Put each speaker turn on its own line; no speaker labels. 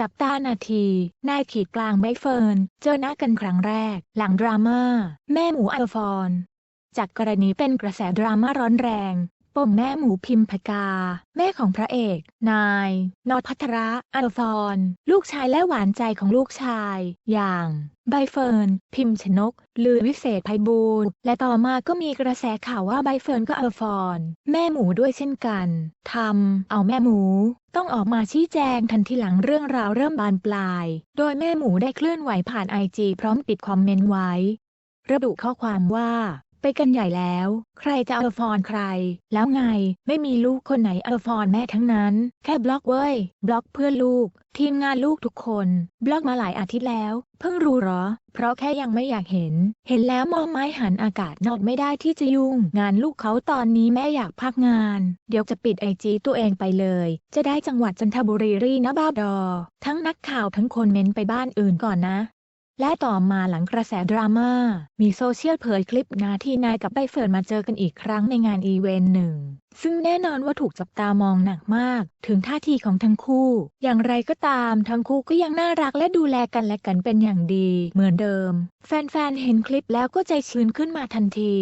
จับตานาที นายขีดกลางใบเฟิร์น เจอหน้ากันครั้งแรก หลังดราม่า แม่หมูอัลฟอน จากกรณีเป็นกระแสดราม่าร้อนแรง ปมแม่หมูพิมพกา แม่ของพระเอก นาย นอดพัทระอัลฟอนลูกชายและหวานใจของลูกชาย อย่างใบเฟิร์น พิมพ์ชนก ลือวิเศษไพบูลและต่อมาก็มีกระแสข่าวว่าใบเฟิร์นก็อัลฟอนแม่หมูด้วยเช่นกันทำเอาแม่หมู ต้องออกมาชี้แจงทันทีหลังเรื่องราวเริ่มบานปลาย โดยแม่หมูได้เคลื่อนไหวผ่านไอจีพร้อมติดคอมเมนต์ไว้ ระบุข้อความว่า ไปกันใหญ่แล้ว ใครจะอัลฟอนใคร แล้วไง ไม่มีลูกคนไหนอัลฟอนแม่ทั้งนั้น แค่บล็อกเว้ย บล็อกเพื่อนลูก ทีมงานลูกทุกคน บล็อกมาหลายอาทิตย์แล้ว เพิ่งรู้เหรอ เพราะแค่ยังไม่อยากเห็น เห็นแล้วมองไม้หันอากาศนอดไม่ได้ที่จะยุ่ง งานลูกเขาตอนนี้แม่อยากพักงาน เดี๋ยวจะปิดไอจีตัวเองไปเลย จะได้จังหวัดจันทบุรีรีนะบ้าดอ ทั้งนักข่าวทั้งคนเม้นไปบ้านอื่นก่อนนะ และต่อมาหลังกระแสดราม่า มีโซเชียลเผยคลิปนาที่นายกับใบเฟิร์นมาเจอกันอีกครั้งในงานอีเวนต์หนึ่ง ซึ่งแน่นอนว่าถูกจับตามองหนักมาก ถึงท่าทีของทั้งคู่ อย่างไรก็ตามทั้งคู่ก็ยังน่ารักและดูแลกันและกันเป็นอย่างดี เหมือนเดิม แฟนๆ เห็นคลิปแล้วก็ใจชื้นขึ้นมาทันที